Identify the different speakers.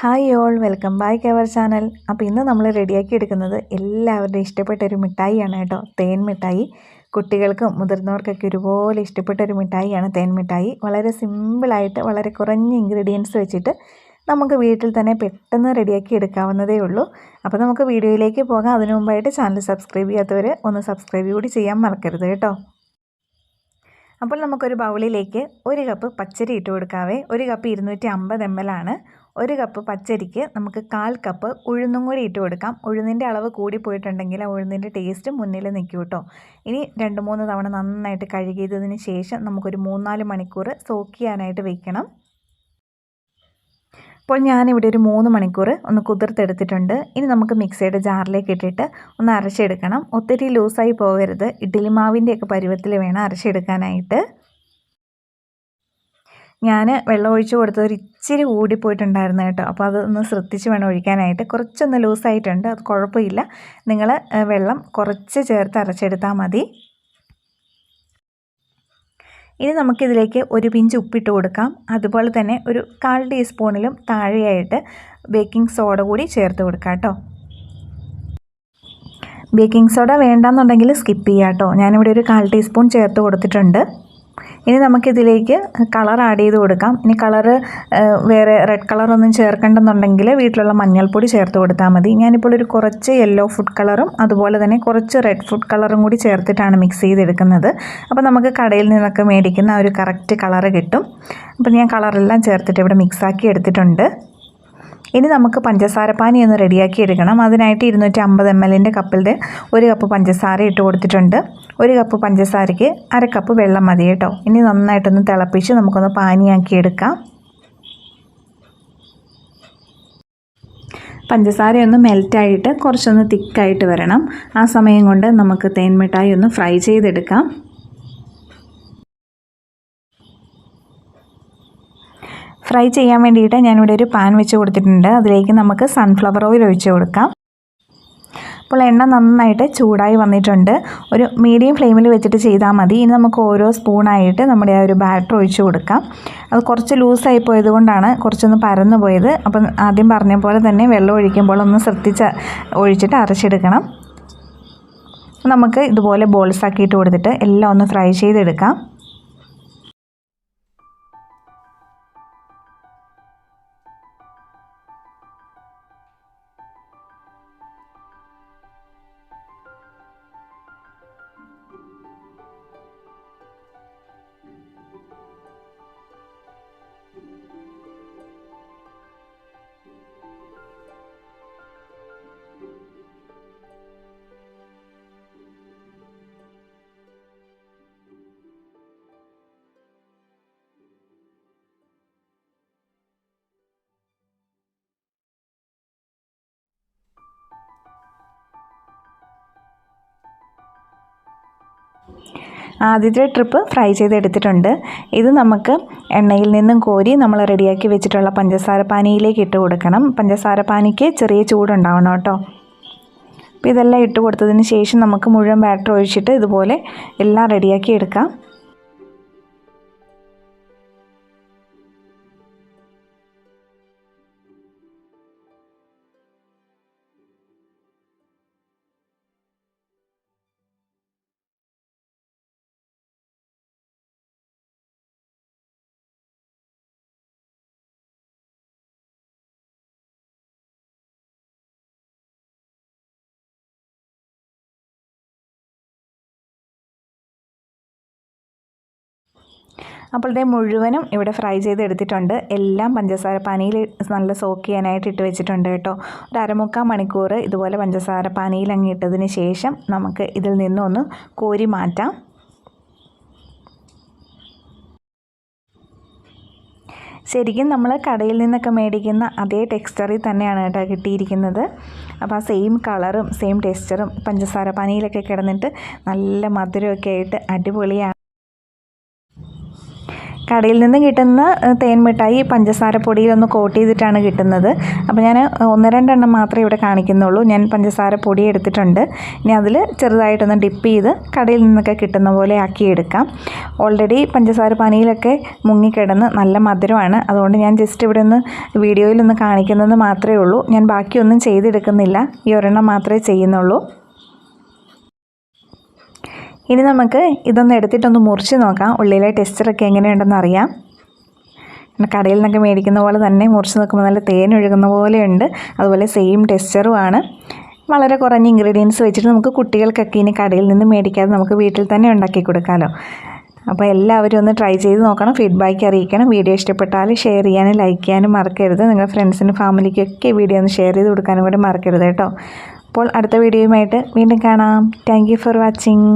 Speaker 1: Hi all welcome back our channel അപ്പോൾ ഇന്ന് നമ്മൾ റെഡിയാക്കി എടുക്കുന്നത് എല്ലാവരുടെയും ഇഷ്ടപ്പെട്ട ഒരു മിഠായിയാണ് കേട്ടോ. തേൻ മിഠായി. കുട്ടികൾക്കും മുതിർന്നവർക്കൊക്കെ ഒരുപോലെ ഇഷ്ടപ്പെട്ട ഒരു മിഠായിയാണ് തേൻ മിഠായി. വളരെ സിമ്പിളായിട്ട് വളരെ കുറഞ്ഞ ഇൻഗ്രീഡിയൻസ് വെച്ചിട്ട് നമുക്ക് വീട്ടിൽ തന്നെ പെട്ടെന്ന് റെഡിയാക്കി എടുക്കാവുന്നതേ ഉള്ളൂ. അപ്പോൾ നമുക്ക് വീഡിയോയിലേക്ക് പോകാം. അതിനു മുമ്പായിട്ട് ചാനൽ സബ്സ്ക്രൈബ് ചെയ്യാത്തവർ ഒന്ന് സബ്സ്ക്രൈബ് കൂടി ചെയ്യാൻ മറക്കരുത് കേട്ടോ. അപ്പോൾ നമുക്കൊരു ബൗളിലേക്ക് ഒരു കപ്പ് പച്ചരി ഇട്ട് കൊടുക്കാവേ. ഒരു കപ്പ് ഇരുന്നൂറ്റി അമ്പത് എം എൽ ആണ്. ഒരു കപ്പ് പച്ചരിക്ക് നമുക്ക് കാൽ കപ്പ് ഉഴുന്നും കൂടി ഇട്ട് കൊടുക്കാം. ഉഴുന്നിന്റെ അളവ് കൂടി പോയിട്ടുണ്ടെങ്കിൽ ആ ഉഴുന്നിന്റെ ടേസ്റ്റ് മുന്നിൽ നിൽക്കും കേട്ടോ ഇനി രണ്ട് മൂന്ന് തവണ നന്നായിട്ട് കഴുകിയതിന് ശേഷം നമുക്കൊരു മൂന്നാൽ മണിക്കൂർ സോക്ക് ചെയ്യാനായിട്ട് വെക്കണം. അപ്പോൾ ഞാനിവിടെ ഒരു മൂന്ന് മണിക്കൂർ ഒന്ന് കുതിർത്തെടുത്തിട്ടുണ്ട്. ഇനി നമുക്ക് മിക്സിയുടെ ജാറിലേക്ക് ഇട്ടിട്ട് ഒന്ന് അരച്ചെടുക്കണം. ഒത്തിരി ലൂസായി പോകരുത്. ഇഡ്ഡലി മാവിന്റെയൊക്കെ പരുവത്തിൽ വേണം അരച്ചെടുക്കാനായിട്ട്. ഞാൻ വെള്ളം ഒഴിച്ച് കൊടുത്തത് ഒരു ഇച്ചിരി കൂടിപ്പോയിട്ടുണ്ടായിരുന്നു കേട്ടോ. അപ്പോൾ അതൊന്ന് ശ്രദ്ധിച്ച് വേണം ഒഴിക്കാനായിട്ട്. കുറച്ചൊന്ന് ലൂസായിട്ടുണ്ട്. അത് കുഴപ്പമില്ല. നിങ്ങൾ വെള്ളം കുറച്ച് ചേർത്ത് അരച്ചെടുത്താൽ മതി. ഇനി നമുക്കിതിലേക്ക് ഒരു പിഞ്ച് ഉപ്പിട്ട് കൊടുക്കാം. അതുപോലെ തന്നെ ഒരു കാൽ ടീസ്പൂണിലും താഴെയായിട്ട് ബേക്കിംഗ് സോഡ കൂടി ചേർത്ത് കൊടുക്കാം കേട്ടോ. ബേക്കിംഗ് സോഡ വേണ്ടെന്നുണ്ടെങ്കിൽ സ്കിപ്പ് ചെയ്യാം കേട്ടോ. ഞാനിവിടെ ഒരു കാൽ ടീസ്പൂൺ ചേർത്ത് കൊടുത്തിട്ടുണ്ട്. ഇനി നമുക്കിതിലേക്ക് കളർ ആഡ് ചെയ്ത് കൊടുക്കാം. ഇനി കളറ് വേറെ റെഡ് കളറൊന്നും ചേർക്കേണ്ടെന്നുണ്ടെങ്കിൽ വീട്ടിലുള്ള മഞ്ഞൾപ്പൊടി ചേർത്ത് കൊടുത്താൽ മതി. ഞാനിപ്പോൾ ഒരു കുറച്ച് യെല്ലോ ഫുഡ് കളറും അതുപോലെ തന്നെ കുറച്ച് റെഡ് ഫുഡ് കളറും കൂടി ചേർത്തിട്ടാണ് മിക്സ് ചെയ്തെടുക്കുന്നത്. അപ്പോൾ നമുക്ക് കടയിൽ നിന്നൊക്കെ മേടിക്കുന്ന ഒരു കറക്റ്റ് കളറ് കിട്ടും. അപ്പോൾ ഞാൻ കളറെല്ലാം ചേർത്തിട്ട് ഇവിടെ മിക്സാക്കി എടുത്തിട്ടുണ്ട്. ഇനി നമുക്ക് പഞ്ചസാര പാനി ഒന്ന് റെഡിയാക്കി എടുക്കണം. അതിനായിട്ട് ഇരുന്നൂറ്റി അമ്പത് എം എല്ലിന്റെ കപ്പിന്റെ ഒരു കപ്പ് പഞ്ചസാര ഇട്ട് കൊടുത്തിട്ടുണ്ട്. ഒരു കപ്പ് പഞ്ചസാരയ്ക്ക് അര കപ്പ് വെള്ളം മതി കേട്ടോ. ഇനി നന്നായിട്ടൊന്ന് തിളപ്പിച്ച് നമുക്കൊന്ന് പാനിയാക്കി എടുക്കാം. പഞ്ചസാരയൊന്ന് മെൽറ്റായിട്ട് കുറച്ചൊന്ന് തിക്കായിട്ട് വരണം. ആ സമയം കൊണ്ട് നമുക്ക് തേൻമിഠായി ഒന്ന് ഫ്രൈ ചെയ്തെടുക്കാം. ഫ്രൈ ചെയ്യാൻ വേണ്ടിയിട്ട് ഞാനിവിടെ ഒരു പാൻ വെച്ച് കൊടുത്തിട്ടുണ്ട്. അതിലേക്ക് നമുക്ക് സൺഫ്ലവർ ഓയിൽ ഒഴിച്ച് കൊടുക്കാം. അപ്പോൾ എണ്ണ നന്നായിട്ട് ചൂടായി വന്നിട്ടുണ്ട്. ഒരു മീഡിയം ഫ്ലെയിമിൽ വെച്ചിട്ട് ചെയ്താൽ മതി. ഇനി നമുക്ക് ഓരോ സ്പൂണായിട്ട് നമ്മുടെ ആ ഒരു ബാറ്റർ ഒഴിച്ച് കൊടുക്കാം. അത് കുറച്ച് ലൂസായി പോയത് കൊണ്ടാണ് കുറച്ചൊന്ന് പരന്നു പോയത്. അപ്പം ആദ്യം പറഞ്ഞ പോലെ തന്നെ വെള്ളം ഒഴിക്കുമ്പോൾ ഒന്ന് ശ്രദ്ധിച്ച് ഒഴിച്ചിട്ട് അരച്ചെടുക്കണം. നമുക്ക് ഇതുപോലെ ബോൾസാക്കിയിട്ട് കൊടുത്തിട്ട് എല്ലാം ഒന്ന് ഫ്രൈ ചെയ്തെടുക്കാം. ആദ്യത്തെ ട്രിപ്പ് ഫ്രൈ ചെയ്തെടുത്തിട്ടുണ്ട്. ഇത് നമുക്ക് എണ്ണയിൽ നിന്നും കോരി നമ്മൾ റെഡിയാക്കി വെച്ചിട്ടുള്ള പഞ്ചസാര പാനിയിലേക്ക് ഇട്ട് കൊടുക്കണം. പഞ്ചസാര പാനിക്ക് ചെറിയ ചൂടുണ്ടാവണം കേട്ടോ. അപ്പോൾ ഇതെല്ലാം ഇട്ട് കൊടുത്തതിന് ശേഷം നമുക്ക് മുഴുവൻ ബാറ്റർ ഒഴിച്ചിട്ട് ഇതുപോലെ എല്ലാം റെഡിയാക്കി എടുക്കാം. അപ്പോൾ ഇതേ മുഴുവനും ഇവിടെ ഫ്രൈ ചെയ്തെടുത്തിട്ടുണ്ട്. എല്ലാം പഞ്ചസാര പാനിയിൽ നല്ല സോക്ക് ചെയ്യാനായിട്ട് ഇട്ട് വെച്ചിട്ടുണ്ട് കേട്ടോ. ഒരു അരമുക്കാൽ മണിക്കൂർ ഇതുപോലെ പഞ്ചസാര പാനിയിൽ അങ്ങ് ഇട്ടതിന് ശേഷം നമുക്ക് ഇതിൽ നിന്നൊന്ന് കോരി മാറ്റാം. ശരിക്കും നമ്മൾ കടയിൽ നിന്നൊക്കെ മേടിക്കുന്ന അതേ ടെക്സ്ചറിൽ തന്നെയാണ് കേട്ടോ കിട്ടിയിരിക്കുന്നത്. അപ്പോൾ ആ സെയിം കളറും സെയിം ടെക്സ്ചറും പഞ്ചസാര പാനിയിലൊക്കെ കിടന്നിട്ട് നല്ല മധുരമൊക്കെ ആയിട്ട് അടിപൊളിയാണ്. കടയിൽ നിന്ന് കിട്ടുന്ന തേൻ മിഠായി പഞ്ചസാര പൊടിയിലൊന്ന് കോട്ട് ചെയ്തിട്ടാണ് കിട്ടുന്നത്. അപ്പോൾ ഞാൻ ഒന്ന് രണ്ടെണ്ണം മാത്രമേ ഇവിടെ കാണിക്കുന്നുള്ളൂ. ഞാൻ പഞ്ചസാര പൊടി എടുത്തിട്ടുണ്ട്. ഇനി അതിൽ ചെറുതായിട്ടൊന്ന് ഡിപ്പ് ചെയ്ത് കടയിൽ നിന്നൊക്കെ കിട്ടുന്ന പോലെ ആക്കി എടുക്കാം. ഓൾറെഡി പഞ്ചസാര പനിയിലൊക്കെ മുങ്ങിക്കിടന്ന് നല്ല മധുരമാണ്. അതുകൊണ്ട് ഞാൻ ജസ്റ്റ് ഇവിടെ ഒന്ന് വീഡിയോയിലൊന്ന് കാണിക്കുന്നത് മാത്രമേ ഉള്ളൂ. ഞാൻ ബാക്കിയൊന്നും ചെയ്തെടുക്കുന്നില്ല. ഈ ഒരെണ്ണം മാത്രമേ ചെയ്യുന്നുള്ളൂ. ഇനി നമുക്ക് ഇതൊന്ന് എടുത്തിട്ടൊന്ന് മുറിച്ച് നോക്കാം. ഉള്ളിലെ ടെക്സ്ചറൊക്കെ എങ്ങനെയുണ്ടെന്ന് അറിയാം. കടയിൽ നിന്നൊക്കെ മേടിക്കുന്ന പോലെ തന്നെ മുറിച്ച് നോക്കുമ്പോൾ നല്ല തേൻ ഒഴുകുന്ന പോലെയുണ്ട്. അതുപോലെ സെയിം ടെക്സ്ചറുമാണ് വളരെ കുറഞ്ഞ ഇൻഗ്രീഡിയൻസ് വെച്ചിട്ട് നമുക്ക് കുട്ടികൾക്കൊക്കെ ഇനി കടയിൽ നിന്ന് മേടിക്കാതെ നമുക്ക് വീട്ടിൽ തന്നെ ഉണ്ടാക്കി കൊടുക്കാമല്ലോ അപ്പോൾ എല്ലാവരും ഒന്ന് ട്രൈ ചെയ്ത് നോക്കണം. ഫീഡ്ബാക്ക് അറിയിക്കണം. വീഡിയോ ഇഷ്ടപ്പെട്ടാൽ ഷെയർ ചെയ്യാനും ലൈക്ക് ചെയ്യാനും മറക്കരുത്. നിങ്ങളുടെ ഫ്രണ്ട്സിനും ഫാമിലിക്കൊക്കെ വീഡിയോ ഒന്ന് ഷെയർ ചെയ്ത് കൊടുക്കാനും കൂടി മറക്കരുത് കേട്ടോ. അപ്പോൾ അടുത്ത വീഡിയോയുമായിട്ട് വീണ്ടും കാണാം. Thank for watching